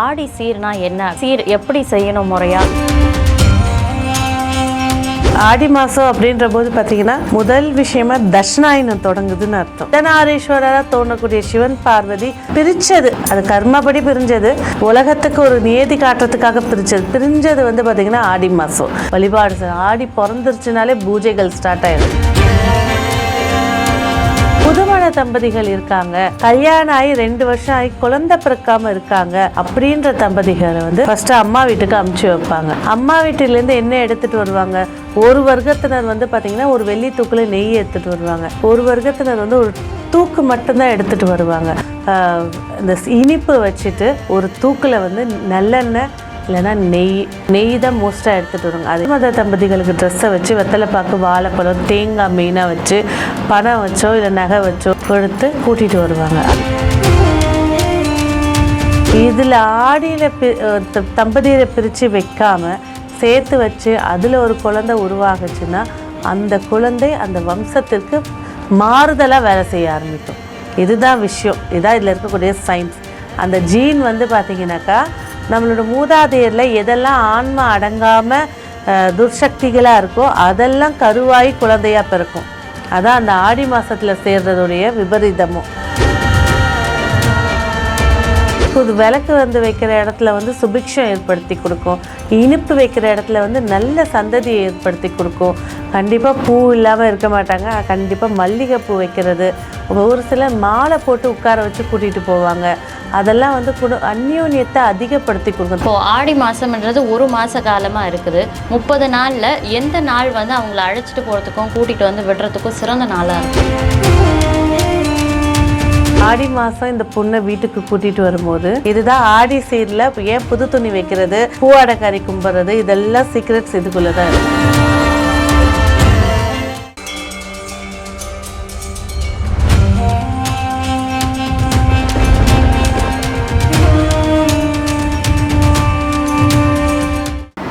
ஆடி சீர்னா என்ன? சீர் எப்படி செய்யணும் முறையா? ஆடி மாதம் அப்படின்ற போது பார்த்தீங்கன்னா முதல் விஷயமா தட்சிணாயனம் தொடங்குதுன்னு அர்த்தம். தனாரீஸ்வரராக தோணக்கூடிய சிவன் பார்வதி பிரிச்சது. அது கர்மப்படி பிரிஞ்சது. உலகத்துக்கு ஒரு நியதி காட்டுறதுக்காக பிரிச்சது. பிரிஞ்சது வந்து பார்த்தீங்கன்னா ஆடி மாதம் வழிபாடு ஆடி பிறந்துருச்சுனாலே பூஜைகள் ஸ்டார்ட் ஆயிடும். புதுமண தம்பதிகள் இருக்காங்க. கல்யாணம் ஆகி ரெண்டு வருஷம் ஆகி குழந்தை பிறக்காம இருக்காங்க அப்படின்ற தம்பதிகளை வந்து ஃபர்ஸ்ட் அம்மா வீட்டுக்கு அமுச்சு வைப்பாங்க. அம்மா வீட்டிலேருந்து என்ன எடுத்துட்டு வருவாங்க? ஒரு வர்க்கத்தினர் வந்து பார்த்தீங்கன்னா ஒரு வெள்ளி தூக்கில் நெய் எடுத்துட்டு வருவாங்க. ஒரு வர்க்கத்தினர் வந்து ஒரு தூக்கு மட்டும்தான் எடுத்துட்டு வருவாங்க. இந்த இனிப்பு வச்சுட்டு ஒரு தூக்கில் வந்து நல்லெண்ணெய் இல்லைன்னா நெய் நெய் தான் மோஸ்ட்டாக எடுத்துகிட்டு வருவாங்க. அதே மத தம்பதிகளுக்கு ட்ரெஸ்ஸை வச்சு வெத்தலைப்பாக்கு வாழைப்பழம் தேங்காய் மெயினாக வச்சு பணம் வச்சோ இல்லை நகை வச்சோ கொடுத்து கூட்டிகிட்டு வருவாங்க. இதில் ஆடியில் பி த- தம்பதியரை பிரித்து வைக்காமல் சேர்த்து வச்சு அதில் ஒரு குழந்தை உருவாகுச்சுன்னா அந்த குழந்தை அந்த வம்சத்திற்கு மாறுதலாக வேலை செய்ய ஆரம்பிக்கும். இதுதான் விஷயம். இதுதான் இதில் இருக்கக்கூடிய சயின்ஸ் அந்த ஜீன் வந்து பார்த்தீங்கன்னாக்கா நம்மளோட மூதாதையரில் எதெல்லாம் ஆன்மா அடங்காமல் துர்சக்திகளாக இருக்கோ அதெல்லாம் கருவாய் குழந்தையாக பிறக்கும். அதான் அந்த ஆடி மாதத்தில் சேர்றதுடைய விபரீதமும். புது விளக்கு வந்து வைக்கிற இடத்துல வந்து சுபிக்ஷம் ஏற்படுத்தி கொடுக்கும். இனிப்பு வைக்கிற இடத்துல வந்து நல்ல சந்ததியை ஏற்படுத்தி கொடுக்கும். கண்டிப்பாக பூ இல்லாமல் இருக்க மாட்டாங்க. கண்டிப்பாக மல்லிகைப்பூ வைக்கிறது. ஒரு சிலர் மாலை போட்டு உட்கார வச்சு கூட்டிகிட்டு போவாங்க. அதெல்லாம் வந்து குடு அந்யோன்யத்தை அதிகப்படுத்தி கொடுக்கும். இப்போ ஆடி மாதம்ன்றது ஒரு மாத காலமாக இருக்குது. முப்பது நாளில் எந்த நாள் வந்து அவங்கள அழைச்சிட்டு போகிறதுக்கும் கூட்டிகிட்டு வந்து விடுறதுக்கும் சிறந்த நாளாக இருக்குது ஆடி மாதம் இந்த பொண்ணை வீட்டுக்கு கூட்டிட்டு வரும்போது இதுதான் ஆடி சீரில் ஏன் புது துணி வைக்கிறது பூ அடக்காரி கும்பிடுறது இதெல்லாம் சீக்ரெட்ஸ் இதுக்குள்ளதான் இருக்கு.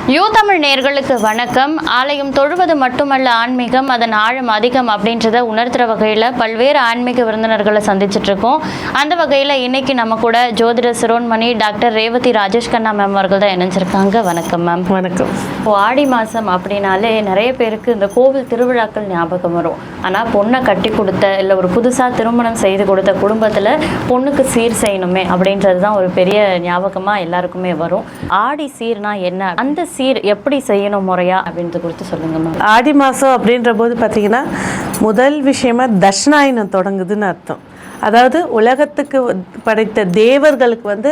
யூ தமிழ் நேர்களுக்கு வணக்கம். ஆலயம் தொழுவது மட்டுமல்ல ஆன்மீகம் அதன் ஆழம் அதிகம் அப்படின்றத உணர்த்துற வகையில் பல்வேறு ஆன்மீக விருந்தினர்களை சந்திச்சுட்டு இருக்கோம். அந்த வகையில் இன்னைக்கு நம்ம கூட ஜோதிட சிரோன்மணி டாக்டர் ரேவதி ராஜேஷ் கண்ணா மேம் அவர்கள் தான் இணைஞ்சிருக்காங்க. வணக்கம் மேம் வணக்கம். இப்போ ஆடி மாதம் அப்படின்னாலே நிறைய பேருக்கு இந்த கோவில் திருவிழாக்கள் ஞாபகம் வரும். ஆனால் பொண்ணை கட்டி கொடுத்த இல்லை ஒரு புதுசாக திருமணம் செய்து கொடுத்த குடும்பத்தில் பொண்ணுக்கு சீர் செய்யணுமே அப்படின்றது தான் ஒரு பெரிய ஞாபகமாக எல்லாருக்குமே வரும். ஆடி சீர்னா என்ன? அந்த சீர் எப்படி செய்யணும் முறையா அப்படின்றது குறித்து சொல்லுங்க மேம். ஆடி மாதம் அப்படின்ற போது பார்த்தீங்கன்னா முதல் விஷயமா தட்சிணாயனம் தொடங்குதுன்னு அர்த்தம். அதாவது உலகத்துக்கு படைத்த தேவர்களுக்கு வந்து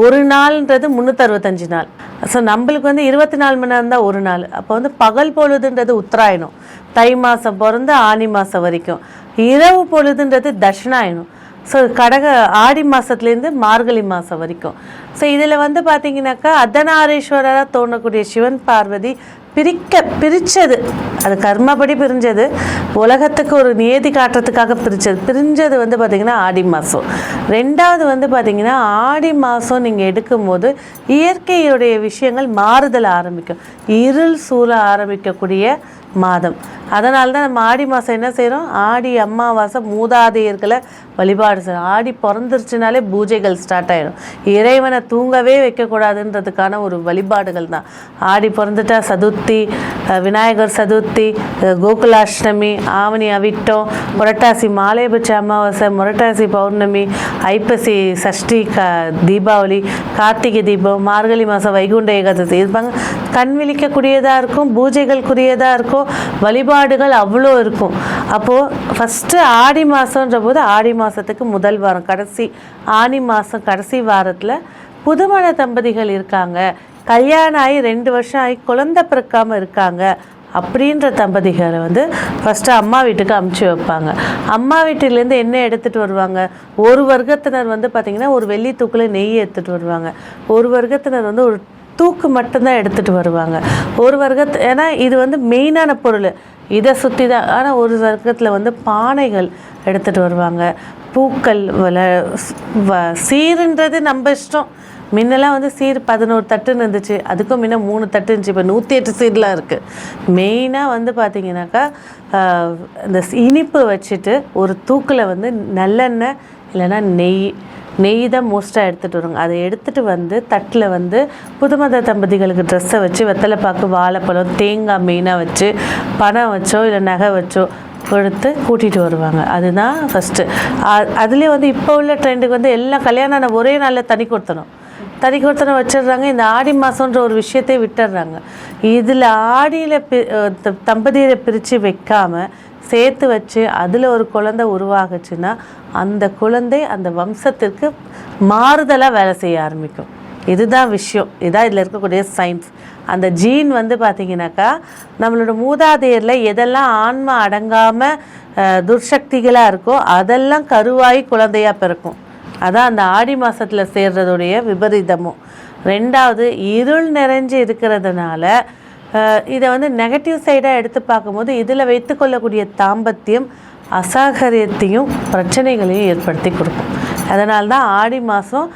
ஒரு நாள்ன்றது முந்நூற்றறுபத்தஞ்சு நாள். ஸோ நம்மளுக்கு வந்து இருபத்தி நாலு மணி நேரம் தான் ஒரு நாள். அப்போ வந்து பகல் பொழுதுன்றது உத்தராயணம். தை மாதம் பிறந்து ஆனி மாதம் வரைக்கும். இரவு பொழுதுன்றது தட்சிணாயணம். ஸோ கடக ஆடி மாதத்துலேருந்து மார்கழி மாதம் வரைக்கும். ஸோ இதில் வந்து பார்த்தீங்கன்னாக்கா அர்த்தநாரீஸ்வரராக தோணக்கூடிய சிவன் பார்வதி பிரிக்க பிரித்தது அது கர்மப்படி பிரிஞ்சது. உலகத்துக்கு ஒரு நியதி காட்டுறதுக்காக பிரித்தது பிரிஞ்சது வந்து பார்த்திங்கன்னா ஆடி மாதம் ரெண்டாவது வந்து பார்த்திங்கன்னா ஆடி மாதம் நீங்கள் எடுக்கும்போது இயற்கையுடைய விஷயங்கள் மாறுதல் ஆரம்பிக்கும். இருள் சூழ ஆரம்பிக்கக்கூடிய மாதம். அதனால தான் நம்ம ஆடி மாதம் என்ன செய்கிறோம் ஆடி அம்மாவாசை மூதாதையர்களை வழிபாடு ஆடி பிறந்துருச்சுனாலே பூஜைகள் ஸ்டார்ட் ஆயிடும். இறைவனை தூங்கவே வைக்கக்கூடாதுன்றதுக்கான ஒரு வழிபாடுகள் தான். ஆடி பிறந்துட்டா சதுர்த்தி விநாயகர் சதுர்த்தி கோகுலாஷ்டமி ஆவணி அவிட்டம் புரட்டாசி மாலையபட்ச அமாவாசை முரட்டாசி பௌர்ணமி ஐப்பசி சஷ்டி க தீபாவளி கார்த்திகை தீபம் மார்கழி மாதம் வைகுண்ட ஏகாதசி. இருப்பாங்க கண் விழிக்கக்கூடியதாக இருக்கும் பூஜைகளுக்குரியதாக இருக்கும் வழிபாடுகள் அவ்வளோ இருக்கும். அப்போது ஃபஸ்ட்டு ஆடி மாதன்ற போது ஆடி மாதத்துக்கு முதல் வாரம் கடைசி ஆனி மாதம் கடைசி வாரத்தில் புதுமண தம்பதிகள் இருக்காங்க. கல்யாணம் ஆகி ரெண்டு வருஷம் ஆகி குழந்தை பிறக்காமல் இருக்காங்க அப்படின்ற தம்பதிகளை வந்து ஃபஸ்ட்டு அம்மா வீட்டுக்கு அமுச்சு வைப்பாங்க. அம்மா வீட்டிலேருந்து என்ன எடுத்துகிட்டு வருவாங்க? ஒரு வர்க்கத்தினர் வந்து பார்த்திங்கன்னா ஒரு வெள்ளி தூக்கில் நெய் எடுத்துகிட்டு வருவாங்க. ஒரு வர்க்கத்தினர் வந்து ஒரு தூக்கு மட்டும்தான் எடுத்துகிட்டு வருவாங்க. ஒரு வர்க்கத்து ஏன்னா இது வந்து மெயினான பொருள். இதை சுற்றி தான் ஆனால் ஒரு வர்க்கத்தில் வந்து பானைகள் எடுத்துகிட்டு வருவாங்க. பூக்கள் வல வ- சீருன்றது நம்ம இஷ்டம். முன்னெல்லாம் வந்து சீர் பதினோரு தட்டுன்னு இருந்துச்சு. அதுக்கும் முன்ன மூணு தட்டு இருந்துச்சு. இப்போ நூற்றி எட்டு சீர்லாம் இருக்குது மெயினாக வந்து பார்த்திங்கனாக்கா இந்த இனிப்பு வச்சுட்டு ஒரு தூக்கில் வந்து நல்லெண்ணெய் இல்லைன்னா நெய் நெய் தான் மோஸ்ட்டாக எடுத்துகிட்டு வருவாங்க அதை எடுத்துகிட்டு வந்து தட்டில் வந்து புதுமத தம்பதிகளுக்கு ட்ரெஸ்ஸை வச்சு வெத்தலைப்பாக்கு வாழைப்பழம் தேங்காய் மெயினாக வச்சு பணம் வச்சோ இல்லை நகை வச்சோ கொடுத்து கூட்டிகிட்டு வருவாங்க. அதுதான் ஃபஸ்ட்டு அதுலேயே வந்து இப்போ உள்ள ட்ரெண்டுக்கு வந்து எல்லாம் கல்யாணம் ஆன ஒரே நாளில் தனி கொடுத்தணும். தனி கொடுத்தனை வச்சிடுறாங்க இந்த ஆடி மாதன்ற ஒரு விஷயத்தை விட்டுடுறாங்க. இதில் ஆடியில் பி த- தம்பதியரை பிரித்து வைக்காமல் சேர்த்து வச்சு அதில் ஒரு குழந்தை உருவாகுச்சுன்னா அந்த குழந்தை அந்த வம்சத்திற்கு மாறுதலாக வேலை செய்ய ஆரம்பிக்கும். இதுதான் விஷயம். இதான் இதில் இருக்கக்கூடிய சயின்ஸ் அந்த ஜீன் வந்து பார்த்தீங்கன்னாக்கா நம்மளோட மூதாதையரில் எதெல்லாம் ஆன்மா அடங்காமல் துர்சக்திகளாக இருக்கோ அதெல்லாம் கருவாய் குழந்தையாக பிறக்கும். அதான் அந்த ஆடி மாதத்தில் சேர்றதுடைய விபரீதமும். ரெண்டாவது இருள் நிறைஞ்சு இருக்கிறதுனால இதை வந்து நெகட்டிவ் சைடாக எடுத்து பார்க்கும்போது இதில் வைத்துக்கொள்ளக்கூடிய தாம்பத்தியம் அசாகரியத்தையும் பிரச்சனைகளையும் ஏற்படுத்தி கொடுக்கும். அதனால்தான் ஆடி மாதம்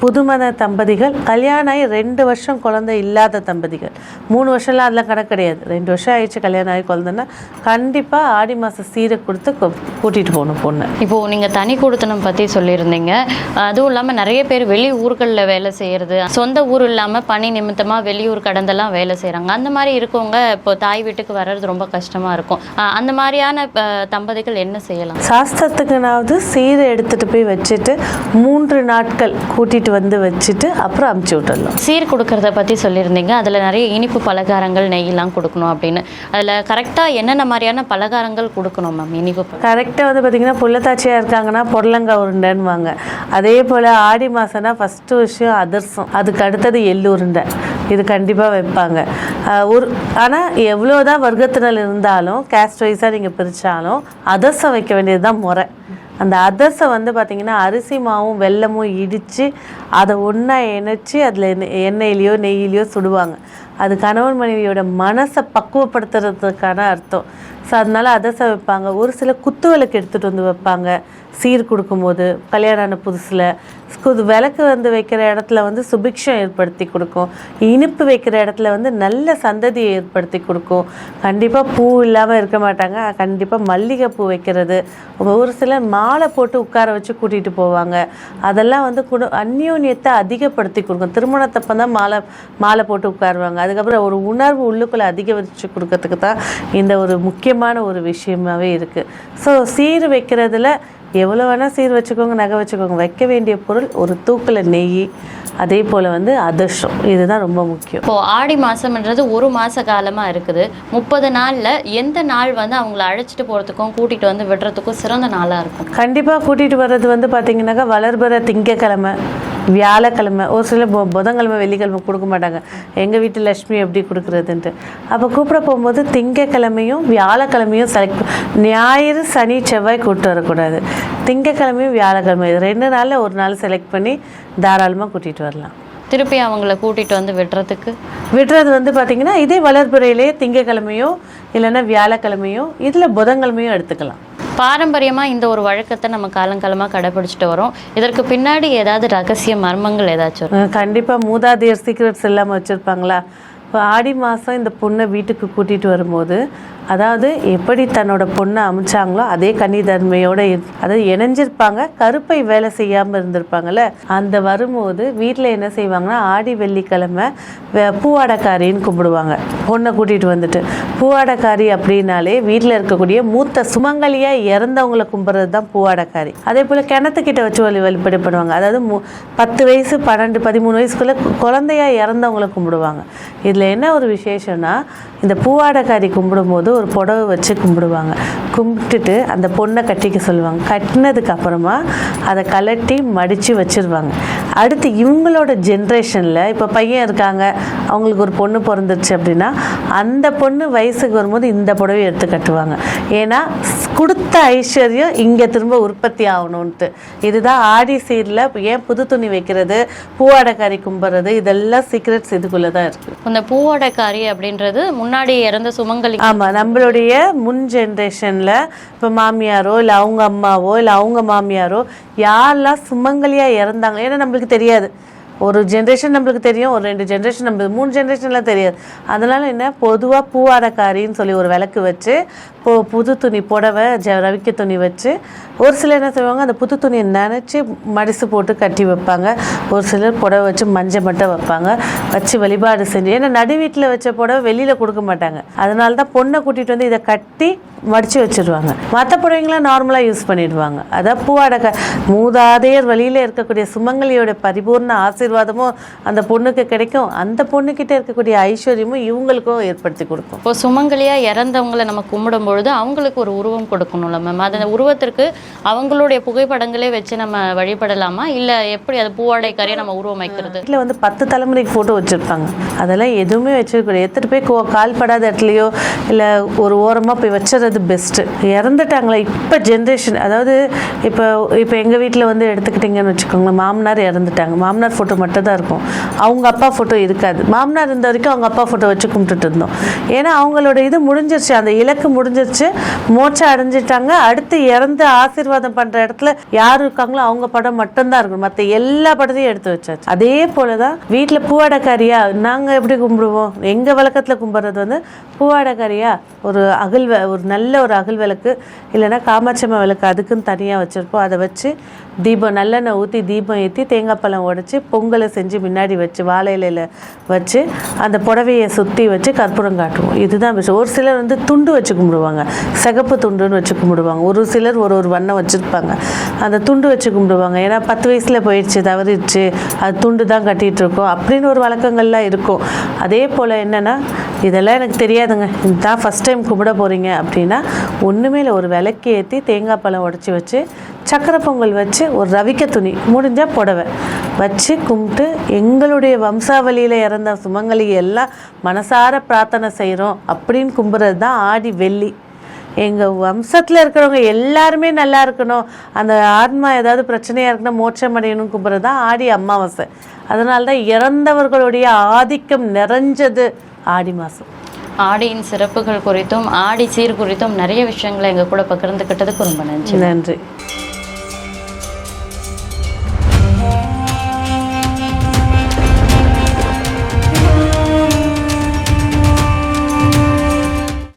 புதுமண தம்பதிகள் கல்யாணம் ஆகி ரெண்டு வருஷம் குழந்தை இல்லாத தம்பதிகள். மூணு வருஷம்லாம் அதெல்லாம் கணக்கு கிடையாது. ரெண்டு வருஷம் ஆயிடுச்சு கல்யாணம் ஆகி குழந்தைன்னா கண்டிப்பாக ஆடி மாதம் சீரை கொடுத்து கூ- கூட்டிட்டு போகணும் பொண்ணு. இப்போ நீங்க தனி கொடுத்தனம் பத்தி சொல்லியிருந்தீங்க. அதுவும் இல்லாம நிறைய பேர் வெளி ஊர்களில் வேலை செய்யறது சொந்த ஊர் இல்லாம பணி நிமித்தமா வெளியூர் கடந்தெல்லாம் வேலை செய்றாங்க அந்த மாதிரி இருக்கவங்க இப்போ தாய் வீட்டுக்கு வர்றது ரொம்ப கஷ்டமா இருக்கும். அந்த மாதிரியான தம்பதிகள் என்ன செய்யலாம்? சாஸ்திரத்துக்குனாவது சீரை எடுத்துட்டு போய் வச்சுட்டு மூன்று நாட்கள் கூட்டிட்டு வந்து வச்சுட்டு அப்புறம் அமுச்சு விட்டுடலாம். சீர் கொடுக்கறத பத்தி சொல்லியிருந்தீங்க. அதுல நிறைய இனிப்பு பலகாரங்கள் நெய்யெல்லாம் கொடுக்கணும் அப்படின்னு. அதுல கரெக்டா என்னென்ன மாதிரியான பலகாரங்கள் கொடுக்கணும் மேம் இனிப்பு கரெக்டாக வந்து பார்த்திங்கன்னா புள்ளத்தாச்சியாக இருக்காங்கன்னா புடலங்காய் உருண்டைன்னுவாங்க. அதே போல் ஆடி மாதம்னா ஃபஸ்ட்டு விஷயம் அதிரசம். அதுக்கு அடுத்தது எள்ளு உருண்டை. இது கண்டிப்பாக வைப்பாங்க. ஒரு ஆனால் எவ்வளோ தான் வர்க்கத்தினர் இருந்தாலும் கேஸ்ட் வைஸாக நீங்கள் பிரித்தாலும் அதிரசம் வைக்க வேண்டியது தான் முறை. அந்த அதர்ஸை வந்து பார்த்திங்கன்னா அரிசி மாவும் வெல்லமும் இடித்து அதை ஒன்றா இணைச்சி அதில் எண்ணெயிலையோ நெய்யிலையோ சுடுவாங்க. அது கணவன் மனைவியோட மனசை பக்குவப்படுத்துறதுக்கான அர்த்தம். ஸோ அதனால அதசை வைப்பாங்க. ஒரு சில குத்து விளக்கு எடுத்துகிட்டு வந்து வைப்பாங்க. சீர் கொடுக்கும்போது கல்யாணம் ஆன புதுசில் விளக்கு வந்து வைக்கிற இடத்துல வந்து சுபிக்ஷம் ஏற்படுத்தி கொடுக்கும். இனிப்பு வைக்கிற இடத்துல வந்து நல்ல சந்ததியை ஏற்படுத்தி கொடுக்கும். கண்டிப்பாக பூ இல்லாமல் இருக்க மாட்டாங்க. கண்டிப்பாக மல்லிகை பூ வைக்கிறது. ஒரு சிலர் மாலை போட்டு உட்கார வச்சு கூட்டிகிட்டு போவாங்க. அதெல்லாம் வந்து குடு அந்யோன்யத்தை அதிகப்படுத்தி கொடுக்கும். திருமணத்தப்போ தான் மாலை மாலை போட்டு உட்காருவாங்க. அதுக்கப்புறம் ஒரு உணர்வு உள்ளுக்குள்ளே அதிகரித்து கொடுக்கறதுக்கு தான் இந்த ஒரு முக்கியமான ஒரு விஷயமாகவே இருக்குது ஸோ சீர் வைக்கிறதுல எவ்வளோ வேணால் சீர் வச்சுக்கோங்க நகை வச்சுக்கோங்க. வைக்க வேண்டிய பொருள் ஒரு தூக்கில் நெய் அதே போல் வந்து அதிர்ஷ்டம். இதுதான் ரொம்ப முக்கியம். இப்போ ஆடி மாசம்ன்றது ஒரு மாச காலமா இருக்குது. முப்பது நாள்ல எந்த நாள் வந்து அவங்கள அழைச்சிட்டு போறதுக்கும் கூட்டிட்டு வந்து விடுறதுக்கும் சிறந்த நாளா இருக்கும்? கண்டிப்பாக கூட்டிகிட்டு வர்றது வந்து பார்த்தீங்கன்னாக்கா வளர்பிற திங்கக்கிழமை. வியாழக்கிழமை ஒரு சில புதன்கிழமை வெள்ளிக்கிழமை கொடுக்க மாட்டாங்க. எங்கள் வீட்டு லக்ஷ்மி எப்படி கொடுக்குறதுன்ட்டு. அப்போ கூப்பிட போகும்போது திங்கக்கிழமையும் வியாழக்கிழமையும் செலக்ட் ஞாயிறு சனி செவ்வாய் கூப்பிட்டு வரக்கூடாது. திங்கக்கிழமையும் வியாழக்கிழமை ரெண்டு நாளில் ஒரு நாள் செலக்ட் பண்ணி தாராளமாக கூட்டிகிட்டு வரலாம். திருப்பி அவங்கள கூட்டிட்டு வந்து விடுறதுக்கு? விடுறது வந்து பார்த்தீங்கன்னா இதே வளர்பிறையிலே திங்கக்கிழமையோ இல்லைன்னா வியாழக்கிழமையோ இதில் புதன்கிழமையும் எடுத்துக்கலாம். பாரம்பரியமா இந்த ஒரு வழக்கத்தை நம்ம காலங்காலமா கடைபிடிச்சிட்டு வரோம். இதற்கு பின்னாடி ஏதாவது ரகசிய மர்மங்கள் ஏதாச்சும் கண்டிப்பாக மூதாதையர் சீக்ரெட்ஸ் இல்லாமல் வச்சுருப்பாங்களா? இப்போ ஆடி மாதம் இந்த பொண்ணை வீட்டுக்கு கூட்டிகிட்டு வரும்போது அதாவது எப்படி தன்னோட பொண்ணை அமைச்சாங்களோ அதே கன்னிதன்மையோடு அதாவது இணைஞ்சிருப்பாங்க கருப்பை வேலை செய்யாமல் இருந்திருப்பாங்கல்ல அந்த வரும்போது வீட்டில் என்ன செய்வாங்கன்னா ஆடி வெள்ளிக்கிழமை பூவாடக்காரின்னு கும்பிடுவாங்க பொண்ணை கூட்டிகிட்டு வந்துட்டு. பூவாடக்காரி அப்படின்னாலே வீட்டில் இருக்கக்கூடிய மூத்த சுமங்கலியாக இறந்தவங்களை கும்பிட்றது தான் பூவாடக்காரி. அதே போல் கிணத்துக்கிட்ட வச்சு வழி வழிபாடு பண்ணுவாங்க அதாவது மு பத்து வயசு பன்னெண்டு பதிமூணு வயசுக்குள்ளே குழந்தையா இறந்தவங்களை கும்பிடுவாங்க. இதில் என்ன ஒரு விசேஷம்னா இந்த பூவாடக்காரி கும்பிடும்போது ஒரு புடவை வச்சு கும்பிடுவாங்க. கும்பிட்டுட்டு அந்த பொண்ணை கட்டிக்க சொல்லுவாங்க. கட்டினதுக்கு அப்புறமா அதை கலட்டி மடித்து வச்சுருவாங்க. அடுத்து இவங்களோட ஜென்ரேஷனில் இப்போ பையன் இருக்காங்க அவங்களுக்கு ஒரு பொண்ணு பிறந்துருச்சு அப்படின்னா அந்த பொண்ணு வயசுக்கு வரும்போது இந்த புடவை எடுத்து கட்டுவாங்க. ஏன்னா கொடுத்த ஐஸ்வர்யம் இங்கே திரும்ப உற்பத்தி ஆகணுன்ட்டு இதுதான் ஆடி சீரில் ஏன் புது துணி வைக்கிறது பூவாடக்காரி கும்பிட்றது இதெல்லாம் சீக்ரெட்ஸ் இதுக்குள்ளே தான் இருக்குது இந்த பூவோடக்காரி அப்படின்றது முன்னாடி இறந்த சுமங்கலி ஆமாம் நம்மளுடைய முன் ஜென்ரேஷனில் இப்போ மாமியாரோ இல்லை அவங்க அம்மாவோ இல்லை அவங்க மாமியாரோ யாரெல்லாம் சுமங்கலியாக இறந்தாங்க? ஏன்னா நம்மளுக்கு தெரியாது. ஒரு ஜென்ரேஷன் நம்மளுக்கு தெரியும் ஒரு ரெண்டு ஜென்ரேஷன் நம்மளுக்கு மூணு ஜென்ரேஷன்லாம் தெரியாது. அதனால என்ன பொதுவாக பூவாடக்காரின்னு சொல்லி ஒரு விளக்கு வச்சு பு புது துணி புடவை ஜ ரவிக்க துணி வச்சு ஒரு சிலர் என்ன செய்வாங்க அந்த புது துணியை நினச்சி மடிசு போட்டு கட்டி வைப்பாங்க. ஒரு சிலர் புடவை வச்சு மஞ்சள் மட்டும் வைப்பாங்க. வச்சு வழிபாடு செஞ்சு ஏன்னா நடு வீட்டில் வச்ச புடவை வெளியில் கொடுக்க மாட்டாங்க. அதனால தான் பொண்ணை கூட்டிகிட்டு வந்து இதை கட்டி மடித்து வச்சிருவாங்க. மற்ற புடவைங்களாம் நார்மலாக யூஸ் பண்ணிடுவாங்க. அதான் பூவாடக மூதாதையர் வழியில் இருக்கக்கூடிய சுமங்கலியோட பரிபூர்ண ஆசீர்வாதமும் அந்த பொண்ணுக்கு கிடைக்கும். அந்த பொண்ணுக்கிட்ட இருக்கக்கூடிய ஐஸ்வர்யமும் இவங்களுக்கும் ஏற்படுத்தி கொடுக்கும். இப்போ சுமங்கலியா இறந்தவங்களை நம்ம கும்பிடும் பொழுது அவங்களுக்கு ஒரு உருவம் கொடுக்கணும்ல மேம் அந்த உருவத்திற்கு அவங்களுடைய புகைப்படங்களே வச்சு நம்ம வழிபடலாமா? இல்ல எப்படி அது பூவாடைக்காரியை நம்ம உருவம் வைக்கிறது? வீட்டில் வந்து பத்து தலைமுறைக்கு ஃபோட்டோ வச்சுருப்பாங்க. அதெல்லாம் எதுவுமே வச்சிருக்கூடாது எத்தனை பேர் கோ- கால் படாத இடத்துலையோ இல்லை ஒரு ஓரமாக போய் வச்சுறது பெஸ்ட்டு இறந்துட்டாங்களே இப்போ ஜென்ரேஷன் அதாவது இப்போ இப்போ எங்கள் வீட்டில் வந்து எடுத்துக்கிட்டிங்கன்னு வச்சுக்கோங்களேன் மாமனார் இறந்துட்டாங்க. மாமனார் ஃபோட்டோ மட்டும் தான் இருக்கும். அவங்க அப்பா ஃபோட்டோ இருக்காது. மாமனார் இருந்த வரைக்கும் அவங்க அப்பா ஃபோட்டோ வச்சு கும்பிட்டுட்டு இருந்தோம். ஏன்னா அவங்களோட இது முடிஞ்சிருச்சு. அந்த இலக்கு முடிஞ்சிருச்சு. மோட்சம் அடைஞ்சிட்டாங்க. அடுத்து இறந்து ஆசீர்வாதம் பண்ணுற இடத்துல யார் இருக்காங்களோ அவங்க படம் மட்டும்தான் இருக்கும். மற்ற எல்லா படத்தையும் எடுத்து வச்சாச்சு. அதே போல தான் வீட்டில் பூவாடக்காரியா நாங்கள் எப்படி கும்பிடுவோம்? எங்கள் வழக்கத்தில் கும்பிட்றது வந்து பூவாடக்காரியா ஒரு அகல் ஒரு நல்ல ஒரு அகல் விளக்கு இல்லைன்னா காமாட்சம்மா விளக்கு அதுக்குன்னு தனியாக வச்சுருப்போம் அதை வச்சு தீபம் நல்லெண்ணெய் ஊற்றி தீபம் ஏற்றி தேங்காய் பழம் உடைச்சி பொங்கலை செஞ்சு முன்னாடி வச்சு வாழை இலையில வச்சு அந்த புடவையை சுற்றி வச்சு கற்பூரம் காட்டுவோம். இதுதான் விஷயம். ஒரு சிலர் வந்து துண்டு வச்சு கும்பிடுவாங்க. சிகப்பு துண்டுன்னு வச்சு கும்பிடுவாங்க. ஒரு சிலர் ஒரு ஒரு வண்ணம் வச்சுருப்பாங்க. அந்த துண்டு வச்சு கும்பிடுவாங்க. ஏன்னா பத்து வயசில் போயிடுச்சு தவறிடுச்சு அது துண்டு தான் கட்டிகிட்டு இருக்கோம். அப்படின்னு ஒரு வழக்கங்கள்லாம் இருக்கும். அதே போல் என்னென்னா இதெல்லாம் எனக்கு தெரியாதுங்க. இதுதான் ஃபஸ்ட் டைம் கும்பிட போகிறீங்க அப்படின்னா ஒன்றுமே இல்லை. ஒரு விளக்கு ஏற்றி தேங்காய் பழம் உடச்சி வச்சு சக்கரை பொங்கல் வச்சு ஒரு ரவிக்க துணி முடிஞ்சால் புடவை வச்சு கும்பிட்டு எங்களுடைய வம்சாவளியில் இறந்த சுமங்கலி எல்லாம் மனசார பிரார்த்தனை செய்கிறோம் அப்படின்னு கும்பிட்றது தான் ஆடி வெள்ளி. எங்கள் வம்சத்தில் இருக்கிறவங்க எல்லாருமே நல்லா இருக்கணும். அந்த ஆத்மா ஏதாவது பிரச்சனையாக இருக்குன்னா மோட்சம் அடையணும் கும்பிட்றது தான் ஆடி அமாவாசை. அதனால தான் இறந்தவர்களுடைய ஆதிக்கம் நிறைஞ்சது. ஆடி மாதம் ஆடியின் சிறப்புகள் குறித்தும் ஆடி சீர் குறித்தும் நிறைய விஷயங்களை எங்க கூட பகிர்ந்துக்கிட்டதுக்கு ரொம்ப நன்றி. நன்றி.